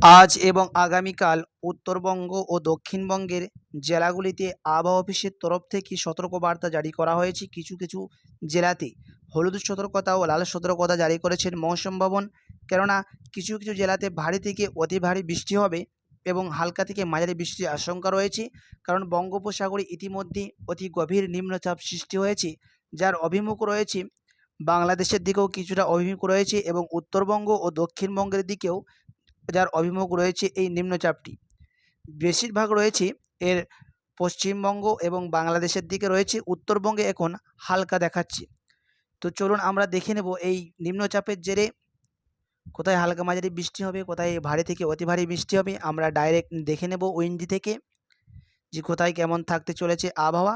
আজ এবং আগামীকাল উত্তরবঙ্গ ও দক্ষিণবঙ্গের জেলাগুলিতে আবহাওয়া অফিসের তরফ থেকে সতর্কবার্তা জারি করা হয়েছে কিছু কিছু জেলাতে। হলুদ সতর্কতা ও লাল সতর্কতা জারি করেছেন মৌসুম ভবন। কেননা, কিছু কিছু জেলাতে ভারী থেকে অতি ভারী বৃষ্টি হবে এবং হালকা থেকে মাঝারি বৃষ্টির আশঙ্কা রয়েছে। কারণ, বঙ্গোপসাগরে ইতিমধ্যে অতি গভীর নিম্নচাপ সৃষ্টি হয়েছে, যার অভিমুখ রয়েছে বাংলাদেশের দিকেও কিছুটা অভিমুখ রয়েছে এবং উত্তরবঙ্গ ও দক্ষিণবঙ্গের দিকেও যার অভিমুখ রয়েছে এই নিম্নচাপটি। বেশিরভাগ রয়েছে এর পশ্চিমবঙ্গ এবং বাংলাদেশের দিকে রয়েছে, উত্তরবঙ্গে এখন হালকা দেখাচ্ছে। তো চলুন আমরা দেখে নেব এই নিম্নচাপের জেরে কোথায় হালকা মাঝারি বৃষ্টি হবে, কোথায় ভারী থেকে অতি ভারী বৃষ্টি হবে, আমরা ডাইরেক্ট দেখে নেব উইন্ডি থেকে যে কোথায় কেমন থাকতে চলেছে আবহাওয়া।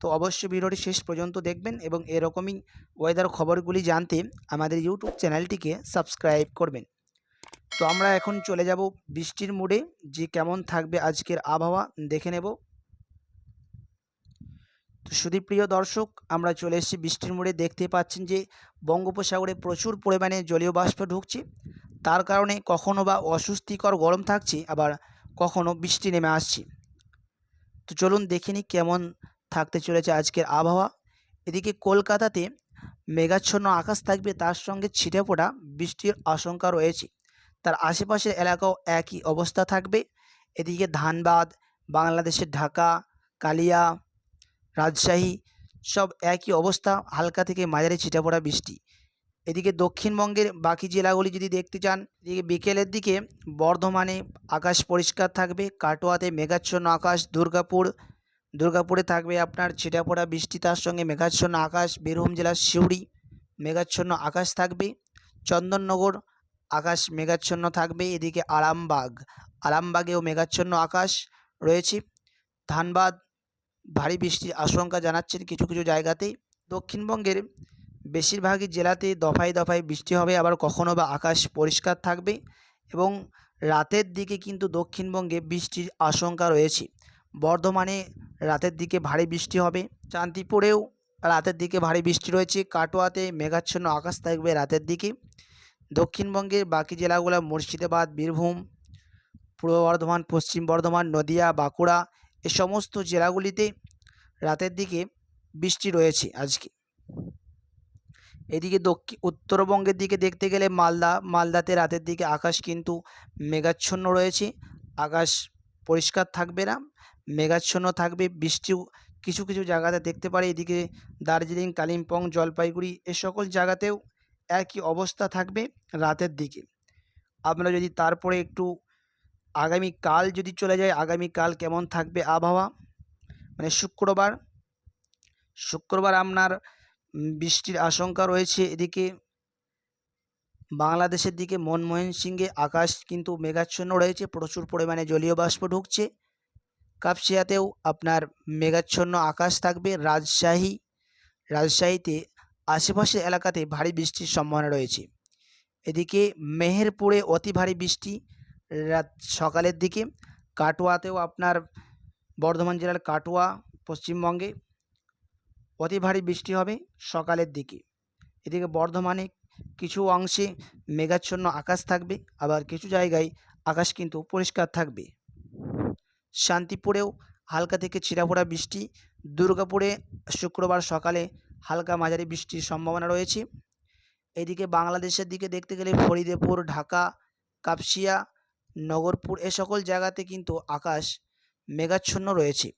তো অবশ্যই ভিডিওটি শেষ পর্যন্ত দেখবেন এবং এরকমই ওয়েদার খবরগুলি জানতে আমাদের ইউটিউব চ্যানেলটিকে সাবস্ক্রাইব করবেন। তো আমরা এখন চলে যাব বৃষ্টির মুডে, যে কেমন থাকবে আজকের আবহাওয়া দেখে নেব। তো সুদীপ্রিয় দর্শক, আমরা চলে এসেছি বৃষ্টির মুডে। দেখতে পাচ্ছেন যে বঙ্গোপসাগরে প্রচুর পরিমাণে জলীয় বাষ্প ঢুকছে। তার কারণে কখনো বা অস্বস্তিকর গরম থাকছে, আবার কখনো বৃষ্টি নেমে আসছে। তো চলুন দেখে নিই কেমন থাকতে চলেছে আজকের আবহাওয়া। এদিকে কলকাতাতে মেঘাচ্ছন্ন আকাশ থাকবে, তার সঙ্গে ছিটে পড়া বৃষ্টির আশঙ্কা রয়েছে। তার আশেপাশের এলাকাও একই অবস্থা থাকবে। এদিকে ধানবাদ, বাংলাদেশের ঢাকা, কালিয়া, রাজশাহী সব একই অবস্থা, হালকা থেকে মাঝারি ছিটে পড়া বৃষ্টি। এদিকে দক্ষিণবঙ্গের বাকি জেলাগুলি যদি দেখতে চান, এদিকে বিকেলের দিকে বর্ধমানে আকাশ পরিষ্কার থাকবে, কাটোয়াতে মেঘাচ্ছন্ন আকাশ, দুর্গাপুর, দুর্গাপুরে থাকবে আপনার ছিটে পড়া বৃষ্টি, তার সঙ্গে মেঘাচ্ছন্ন আকাশ, বীরভূম জেলার সিউড়ি মেঘাচ্ছন্ন আকাশ থাকবে। চন্দননগর আকাশ মেঘাচ্ছন্ন থাকবে, এদিকে আরামবাগ। আরামবাগেও মেঘাচ্ছন্ন আকাশ রয়েছে। ধানবাদ, ভারী বৃষ্টির আশঙ্কা জানাচ্ছেন কিছু কিছু জায়গাতেই। দক্ষিণবঙ্গের বেশিরভাগই জেলাতে দফায় দফায় বৃষ্টি হবে, আবার কখনো বা আকাশ পরিষ্কার থাকবে এবং রাতের দিকে কিন্তু দক্ষিণবঙ্গে বৃষ্টির আশঙ্কা রয়েছে। বর্ধমানে রাতের দিকে ভারী বৃষ্টি হবে, শান্তিপুরেও রাতের দিকে ভারী বৃষ্টি রয়েছে, কাটোয়াতে মেঘাচ্ছন্ন আকাশ থাকবে রাতের দিকে। দক্ষিণবঙ্গের বাকি জেলাগুলো মুর্শিদাবাদ, বীরভূম, পূর্ব বর্ধমান, পশ্চিম বর্ধমান, নদিয়া, বাঁকুড়া, এ সমস্ত জেলাগুলিতে রাতের দিকে বৃষ্টি রয়েছে আজকে। এদিকে দক্ষিণ উত্তরবঙ্গের দিকে দেখতে গেলে মালদা, মালদাতে রাতের দিকে আকাশ কিন্তু মেঘাচ্ছন্ন রয়েছে। আকাশ পরিষ্কার থাকবে না, মেঘাচ্ছন্ন থাকবে, বৃষ্টিও কিছু কিছু জায়গাতে দেখতে পারে। এদিকে দার্জিলিং, কালিম্পং, জলপাইগুড়ি, এ সকল জায়গাতেও একই অবস্থা থাকবে রাতের দিকে। আপনারা যদি তারপরে একটু আগামীকাল যদি চলে যায় আগামীকাল কেমন থাকবে আবহাওয়া? মানে শুক্রবার শুক্রবার আপনার বৃষ্টির আশঙ্কা রয়েছে এদিকে। বাংলাদেশের দিকে মনমোহন সিংয়ে আকাশ কিন্তু মেঘাচ্ছন্ন রয়েছে, প্রচুর পরিমাণে জলীয় বাষ্প ঢুকছে। কাপসিয়াতেও আপনার মেঘাচ্ছন্ন আকাশ থাকবে। রাজশাহী, রাজশাহীতে আশেপাশের এলাকাতে ভারী বৃষ্টির সম্ভাবনা রয়েছে। এদিকে মেহেরপুরে অতি ভারী বৃষ্টি রাত সকালের দিকে। কাটোয়াতেও আপনার বর্ধমান জেলার কাটোয়া, পশ্চিমবঙ্গে অতি ভারী বৃষ্টি হবে সকালের দিকে। এদিকে বর্ধমানে কিছু অংশে মেঘাচ্ছন্ন আকাশ থাকবে, আবার কিছু জায়গায় আকাশ কিন্তু পরিষ্কার থাকবে। শান্তিপুরেও হালকা থেকে ছিঁড়াফোড়া বৃষ্টি। দুর্গাপুরে শুক্রবার সকালে হালকা মাঝারি বৃষ্টির সম্ভাবনা রয়েছে। এদিকে বাংলাদেশের দিকে দেখতে গেলে ফরিদেপুর, ঢাকা, কাপসিয়া, নগরপুর এ সকল জায়গাতে কিন্তু আকাশ মেঘাচ্ছন্ন রয়েছে।